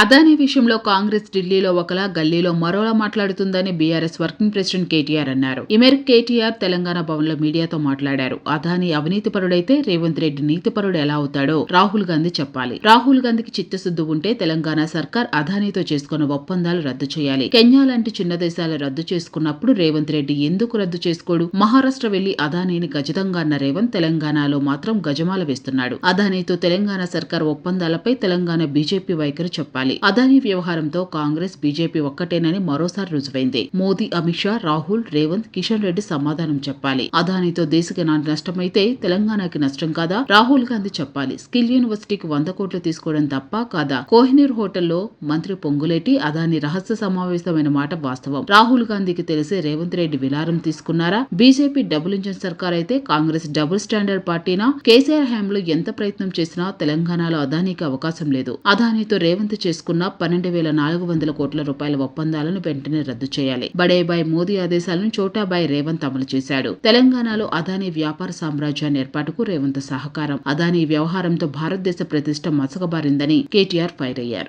అదానీ విషయంలో కాంగ్రెస్ ఢిల్లీలో ఒకలా గల్లీలో మరోలా మాట్లాడుతుందని బీఆర్ఎస్ వర్కింగ్ ప్రెసిడెంట్ కేటీఆర్ అన్నారు. ఈ మేరకు కేటీఆర్ తెలంగాణ భవన్లో మీడియాతో మాట్లాడారు. అదానీ అవినీతిపరుడైతే రేవంత్ రెడ్డి నీతిపరుడు ఎలా అవుతాడో రాహుల్ గాంధీ చెప్పాలి. రాహుల్ గాంధీకి చిత్తశుద్ధి ఉంటే తెలంగాణ సర్కార్ అదానీతో చేసుకున్న ఒప్పందాలు రద్దు చేయాలి. కెన్యా లాంటి చిన్న దేశాలు రద్దు చేసుకున్నప్పుడు రేవంత్ రెడ్డి ఎందుకు రద్దు చేసుకోడు? మహారాష్ట్ర వెళ్ళి అదానీని గజితంగా అన్న రేవంత్ తెలంగాణలో మాత్రం గజమాల వేస్తున్నాడు. అదానీతో తెలంగాణ సర్కార్ ఒప్పందాలపై తెలంగాణ బీజేపీ వైఖరి చెప్పాలి. అదానీ వ్యవహారంతో కాంగ్రెస్ బీజేపీ ఒక్కటేనని మరోసారి రుజువైంది. మోదీ అమిత్ షా రాహుల్ రేవంత్ కిషన్ రెడ్డి సమాధానం చెప్పాలి. అదానీతో దేశకి నష్టమైతే తెలంగాణకి నష్టం కాదా? రాహుల్ గాంధీ చెప్పాలి. స్కిల్ యూనివర్సిటీకి వంద కోట్లు తీసుకోవడం తప్ప కాదా? కోహినూర్ హోటల్లో మంత్రి పొంగులేటి అదాని రహస్య సమావేశమైన మాట వాస్తవం. రాహుల్ గాంధీకి తెలిసి రేవంత్ రెడ్డి విలారం తీసుకున్నారా? బీజేపీ డబుల్ ఇంజన్ సర్కార్ అయితే కాంగ్రెస్ డబుల్ స్టాండర్డ్ పార్టీనా? కేసీఆర్ హయాంలో ఎంత ప్రయత్నం చేసినా తెలంగాణలో అదానీకి అవకాశం లేదు. అదానీతో రేవంత్ చేసుకున్న పన్నెండు వేల నాలుగు వందల కోట్ల రూపాయల ఒప్పందాలను వెంటనే రద్దు చేయాలి. బడేబాయ్ మోదీ ఆదేశాలను చోటాబాయ్ రేవంత్ అమలు చేశాడు. తెలంగాణలో అదానీ వ్యాపార సామ్రాజ్యాన్ని ఏర్పాటుకు రేవంత్ సహకారం. అదానీ వ్యవహారంతో భారతదేశ ప్రతిష్ట మసకబారిందని కేటీఆర్ ఫైర్ అయ్యారు.